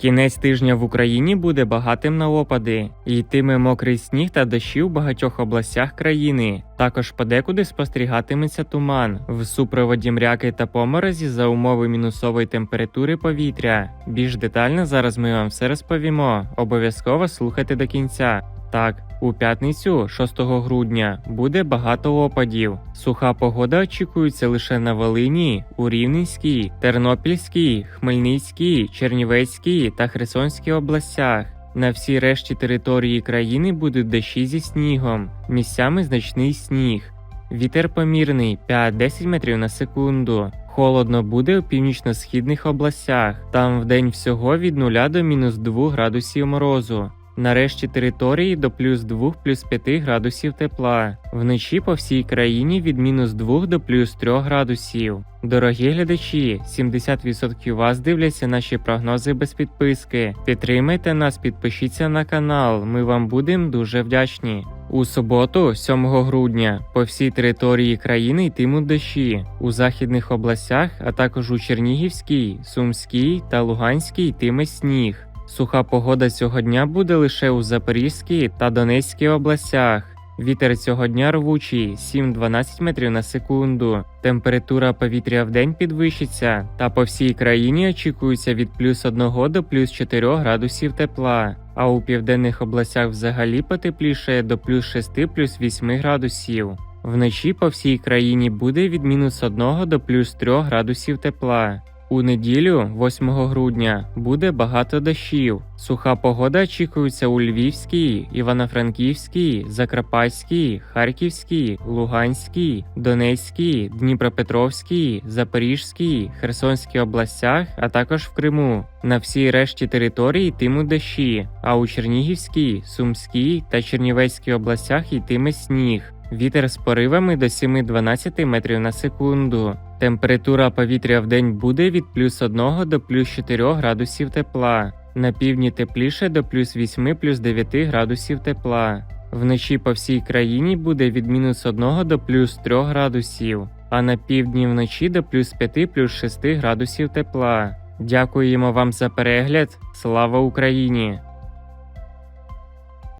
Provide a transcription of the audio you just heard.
Кінець тижня в Україні буде багатим на опади. Йтиме мокрий сніг та дощі в багатьох областях країни. Також подекуди спостерігатиметься туман в супроводі мряки та поморозі за умови мінусової температури повітря. Більш детально зараз ми вам все розповімо. Обов'язково слухайте до кінця. Так, у п'ятницю, 6 грудня, буде багато опадів. Суха погода очікується лише на Волині, у Рівненській, Тернопільській, Хмельницькій, Чернівецькій та Херсонській областях. На всій решті території країни будуть дощі зі снігом, місцями значний сніг. Вітер помірний 5-10 метрів на секунду. Холодно буде у північно-східних областях. Там вдень всього від 0 до мінус 2 градусів морозу. Нарешті території до плюс 2 плюс 5 градусів тепла. Вночі по всій країні від мінус 2 до плюс 3 градусів. Дорогі глядачі, 70% вас дивляться наші прогнози без підписки. Підтримайте нас, підпишіться на канал. Ми вам будемо дуже вдячні. У суботу, 7 грудня, по всій території країни йтимуть дощі. У західних областях, а також у Чернігівській, Сумській та Луганській йтиме сніг. Суха погода цього дня буде лише у Запорізькій та Донецькій областях. Вітер цього дня рвучий 7-12 метрів на секунду. Температура повітря в день підвищиться, та по всій країні очікується від плюс 1 до плюс 4 градусів тепла. А у південних областях взагалі потепліше до плюс 6 плюс 8 градусів. Вночі по всій країні буде від мінус 1 до плюс 3 градусів тепла. У неділю, 8 грудня, буде багато дощів. Суха погода очікується у Львівській, Івано-Франківській, Закарпатській, Харківській, Луганській, Донецькій, Дніпропетровській, Запорізькій, Херсонській областях, а також в Криму. На всій решті території йтимуть дощі, а у Чернігівській, Сумській та Чернівецькій областях йтиме сніг. Вітер з поривами до 7-12 метрів на секунду. Температура повітря в день буде від плюс 1 до плюс 4 градусів тепла. На півдні тепліше до плюс 8 плюс 9 градусів тепла. Вночі по всій країні буде від мінус 1 до плюс 3 градусів, а на півдні вночі до плюс 5 плюс 6 градусів тепла. Дякуємо вам за перегляд. Слава Україні!